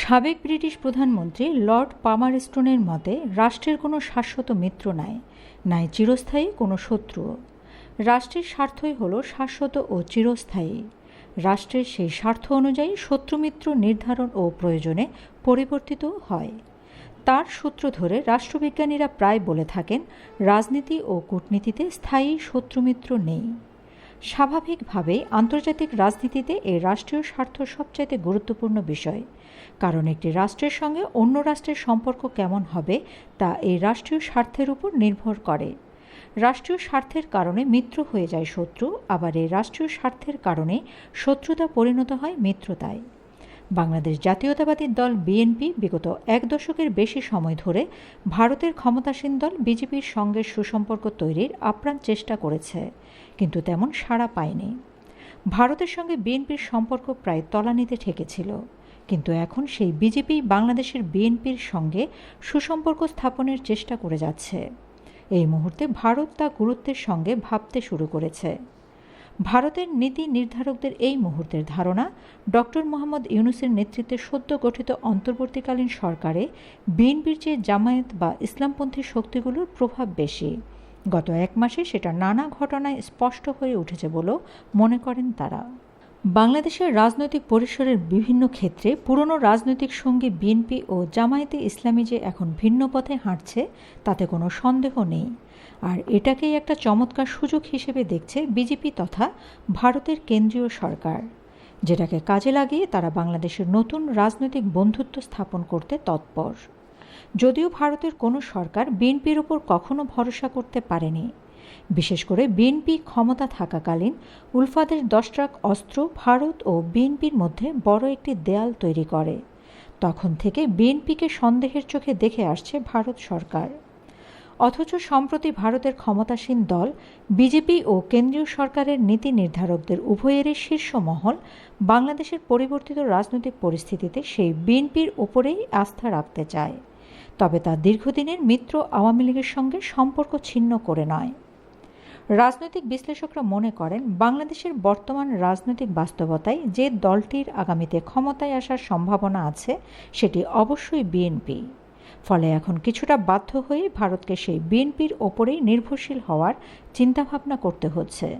সাবেক ব্রিটিশ প্রধানমন্ত্রী লর্ড পামারস্টোনের মতে, রাষ্ট্রের কোনো শাশ্বত মিত্র নাই নাই চিরস্থায়ী কোনো শত্রুও। রাষ্ট্রের স্বার্থই হল শাশ্বত ও চিরস্থায়ী। রাষ্ট্রের সেই স্বার্থ অনুযায়ী শত্রুমিত্র নির্ধারণ ও প্রয়োজনে পরিবর্তিত হয়। তার সূত্র ধরে রাষ্ট্রবিজ্ঞানীরা প্রায় বলে থাকেন, রাজনীতি ও কূটনীতিতে স্থায়ী শত্রুমিত্র নেই। স্বাভাবিকভাবেই আন্তর্জাতিক রাজনীতিতে এই রাষ্ট্রীয় স্বার্থ সবচাইতে গুরুত্বপূর্ণ বিষয়। কারণ একটি রাষ্ট্রের সঙ্গে অন্য রাষ্ট্রের সম্পর্ক কেমন হবে তা এই রাষ্ট্রীয় স্বার্থের উপর নির্ভর করে। রাষ্ট্রীয় স্বার্থের কারণে মিত্র হয়ে যায় শত্রু, আবার এই রাষ্ট্রীয় স্বার্থের কারণে শত্রুতা পরিণত হয় মিত্রতায়। বাংলাদেশ জাতীয়তাবাদী দল বিএনপি বিগত এক দশকের বেশি সময় ধরে ভারতের ক্ষমতাসীন দল বিজেপির সঙ্গে সুসম্পর্ক তৈরির আপ্রাণ চেষ্টা করেছে, কিন্তু তেমন সাড়া পায়নি। ভারতের সঙ্গে বিএনপির সম্পর্ক প্রায় তলানিতে ঠেকেছিল, কিন্তু এখন সেই বিজেপি বাংলাদেশের বিএনপির সঙ্গে সুসম্পর্ক স্থাপনের চেষ্টা করে যাচ্ছে। এই মুহূর্তে ভারত তা গুরুত্বের সঙ্গে ভাবতে শুরু করেছে। ভারতের নীতি নির্ধারকদের এই মুহূর্তের ধারণা, ডক্টর মোহাম্মদ ইউনুসের নেতৃত্বে সদ্য গঠিত অন্তর্বর্তীকালীন সরকারে বিএনপির চেয়ে জামায়াত বা ইসলামপন্থী শক্তিগুলোর প্রভাব বেশি। গত এক মাসে সেটা নানা ঘটনায় স্পষ্ট হয়ে উঠেছে বলেও মনে করেন তারা। বাংলাদেশের রাজনৈতিক পরিসরের বিভিন্ন ক্ষেত্রে পুরনো রাজনৈতিক সঙ্গী বিএনপি ও জামায়াতে ইসলামী যে এখন ভিন্ন পথে হাঁটছে, তাতে কোনো সন্দেহ নেই। আর এটাকেই একটা চমৎকার সুযোগ হিসেবে দেখছে বিজেপি তথা ভারতের কেন্দ্রীয় সরকার। যেটাকে কাজে লাগিয়ে তারা বাংলাদেশের নতুন রাজনৈতিক বন্ধুত্ব স্থাপন করতে তৎপর। যদিও ভারতের কোনো সরকার বিএনপির উপর কখনো ভরসা করতে পারেনি বিশেষ করে বিএনপি ক্ষমতা থাকাকালীন উলফাদের দশ ট্রাক অস্ত্র ভারত ও বিএনপির মধ্যে বড় একটি দেয়াল তৈরি করে। তখন থেকে বিএনপিকে সন্দেহের চোখে দেখে আসছে ভারত সরকার। অথচ সম্প্রতি ভারতের ক্ষমতাসীন দল, বিজেপি ও কেন্দ্রীয় সরকারের নীতি নির্ধারকদের উভয়েরই শীর্ষ মহল, বাংলাদেশের পরিবর্তিত রাজনৈতিক পরিস্থিতিতে সেই বিএনপির ওপরেই আস্থা রাখতে চায়। তবে তা দীর্ঘদিনের মিত্র আওয়ামী লীগের সঙ্গে সম্পর্ক ছিন্ন করে নয়। রাজনৈতিক বিশ্লেষকরা মনে করেন, বাংলাদেশের বর্তমান রাজনৈতিক বাস্তবতায় যে দলটির আগামীতে ক্ষমতায় আসার সম্ভাবনা আছে, সেটি অবশ্যই বিএনপি। ফলে এখন কিছুটা বাধ্য হয়ে ভারতকে সেই বিএনপির ওপরেই নির্ভরশীল হওয়ার চিন্তাভাবনা করতে হচ্ছে।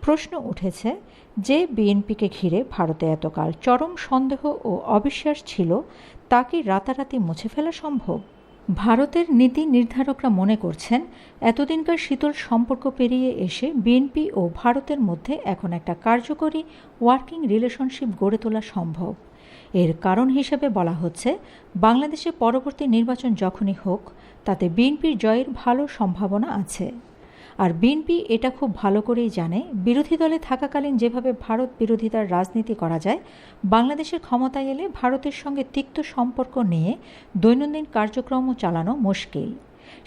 প্রশ্ন উঠেছে, যে বিএনপিকে ঘিরে ভারতে এতকাল চরম সন্দেহ ও অবিশ্বাস ছিল, তা কি রাতারাতি মুছে ফেলা সম্ভব? ভারতের নীতি নির্ধারকরা মনে করছেন, এতদিনকার শীতল সম্পর্ক পেরিয়ে এসে বিএনপি ও ভারতের মধ্যে এখন একটা কার্যকরী ওয়ার্কিং রিলেশনশিপ গড়ে তোলা সম্ভব। এর কারণ হিসেবে বলা হচ্ছে, বাংলাদেশে পরবর্তী নির্বাচন যখনই হোক, তাতে বিএনপির জয়ের ভালো সম্ভাবনা আছে। আর বিএনপি এটা খুব ভালো করেই জানে, বিরোধী দলে থাকাকালীন যেভাবে ভারত বিরোধিতার রাজনীতি করা যায়, বাংলাদেশের ক্ষমতায় এলে ভারতের সঙ্গে তিক্ত সম্পর্ক নিয়ে দৈনন্দিন কার্যক্রমও চালানো মুশকিল।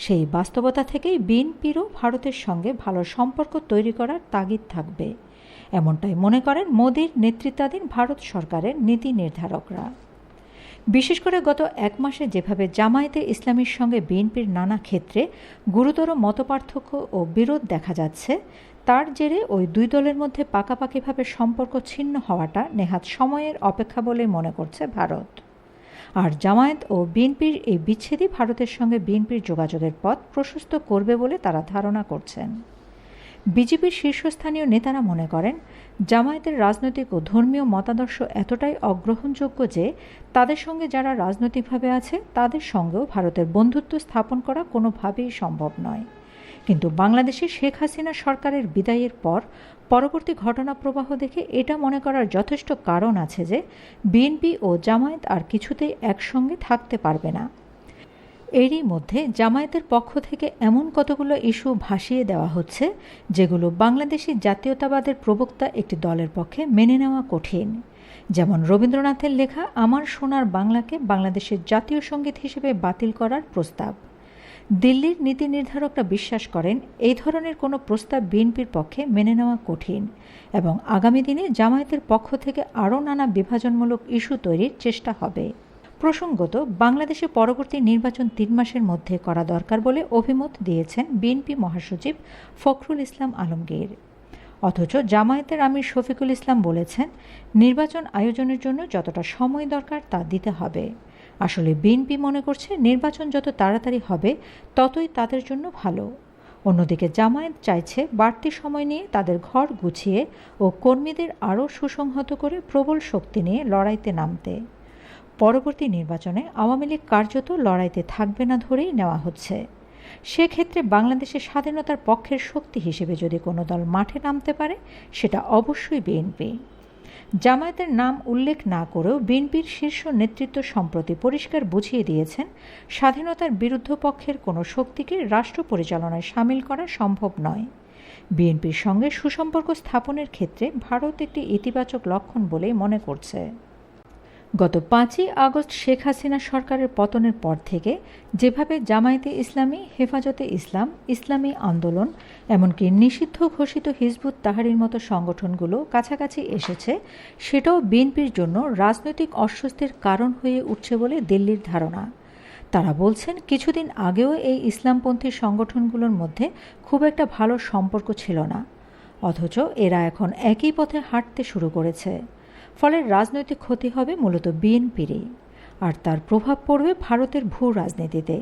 সেই বাস্তবতা থেকেই বিএনপিরও ভারতের সঙ্গে ভালো সম্পর্ক তৈরি করার তাগিদ থাকবে। এমনটাই মনে করেন মোদীর নেতৃত্বাধীন ভারত সরকারের নীতি নির্ধারকরা। বিশেষ করে গত এক মাসে যেভাবে জামায়াতে ইসলামীর সঙ্গে বিএনপির নানা ক্ষেত্রে গুরুতর মতপার্থক্য ও বিরোধ দেখা যাচ্ছে, তার জেরে ওই দুই দলের মধ্যে পাকাপাকিভাবে সম্পর্ক ছিন্ন হওয়াটা নেহাত সময়ের অপেক্ষা বলে মনে করছে ভারত। আর জামায়াত ও বিএনপির এই বিচ্ছেদই ভারতের সঙ্গে বিএনপির যোগাযোগের পথ প্রশস্ত করবে বলে তারা ধারণা করছেন। বিজেপির শীর্ষস্থানীয় নেতারা মনে করেন, জামায়াতের রাজনৈতিক ও ধর্মীয় মতাদর্শ এতটাই অগ্রহণযোগ্য যে, তাদের সঙ্গে যারা রাজনৈতিকভাবে আছে, তাদের সঙ্গেও ভারতের বন্ধুত্ব স্থাপন করা কোনোভাবেই সম্ভব নয়। কিন্তু বাংলাদেশে শেখ হাসিনা সরকারের বিদায়ের পর পরবর্তী ঘটনা প্রবাহ দেখে এটা মনে করার যথেষ্ট কারণ আছে যে, বিএনপি ও জামায়াত আর কিছুতেই একসঙ্গে থাকতে পারবে না। এরই মধ্যে জামায়াতের পক্ষ থেকে এমন কতগুলো ইস্যু ভাসিয়ে দেওয়া হচ্ছে, যেগুলো বাংলাদেশি জাতীয়তাবাদের প্রবক্তা একটি দলের পক্ষে মেনে নেওয়া কঠিন। যেমন রবীন্দ্রনাথের লেখা, আমার সোনার বাংলাকে বাংলাদেশের জাতীয় সংগীত হিসেবে বাতিল করার প্রস্তাব। দিল্লির নীতি নির্ধারকরা বিশ্বাস করেন, এই ধরনের কোনো প্রস্তাব বিএনপির পক্ষে মেনে নেওয়া কঠিন এবং আগামী দিনে জামায়াতের পক্ষ থেকে আরও নানা বিভাজনমূলক ইস্যু তৈরির চেষ্টা হবে। প্রসঙ্গত, বাংলাদেশে পরবর্তী নির্বাচন তিন মাসের মধ্যে করা দরকার বলে অভিমত দিয়েছেন বিএনপি মহাসচিব ফখরুল ইসলাম আলমগীর। অথচ জামায়াতের আমির শফিকুল ইসলাম বলেছেন, নির্বাচন আয়োজনের জন্য যতটা সময় দরকার তা দিতে হবে। আসলে বিএনপি মনে করছে, নির্বাচন যত তাড়াতাড়ি হবে, ততই তাদের জন্য ভালো। অন্যদিকে জামায়াত চাইছে বাড়তি সময় নিয়ে তাদের ঘর গুছিয়ে ও কর্মীদের আরও সুসংহত করে প্রবল শক্তি নিয়ে লড়াইতে নামতে। পরবর্তী নির্বাচনে আওয়ামী লীগ কার্যত লড়াইতে থাকবে না ধরেই নেওয়া হচ্ছে। সেক্ষেত্রে বাংলাদেশের স্বাধীনতার পক্ষের শক্তি হিসেবে যদি কোনো দল মাঠে নামতে পারে, সেটা অবশ্যই বিএনপি। জামায়াতের নাম উল্লেখ না করেও বিএনপির শীর্ষ নেতৃত্ব সম্প্রতি পরিষ্কার বুঝিয়ে দিয়েছেন, স্বাধীনতার বিরুদ্ধ পক্ষের কোনো শক্তিকে রাষ্ট্র পরিচালনায় সামিল করা সম্ভব নয়। বিএনপির সঙ্গে সুসম্পর্ক স্থাপনের ক্ষেত্রে ভারত একটি ইতিবাচক লক্ষণ বলেই মনে করছে। গত পাঁচই আগস্ট শেখ হাসিনা সরকারের পতনের পর থেকে যেভাবে জামায়াতে ইসলামী, হেফাজতে ইসলাম, ইসলামী আন্দোলন, এমনকি নিষিদ্ধ ঘোষিত হিজবুত তাহারির মতো সংগঠনগুলো কাছাকাছি এসেছে, সেটাও বিএনপির জন্য রাজনৈতিক অস্বস্তির কারণ হয়ে উঠছে বলে দিল্লির ধারণা। তারা বলছেন, কিছুদিন আগেও এই ইসলামপন্থী সংগঠনগুলোর মধ্যে খুব একটা ভালো সম্পর্ক ছিল না, অথচ এরা এখন একই পথে হাঁটতে শুরু করেছে। ফলে রাজনৈতিক ক্ষতি হবে মূলত বিএনপিরই, আর তার প্রভাব পড়বে ভারতের ভূ রাজনীতিতে।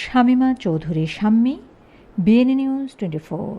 Shamima Chowdhury Shammi, BNA news twenty four.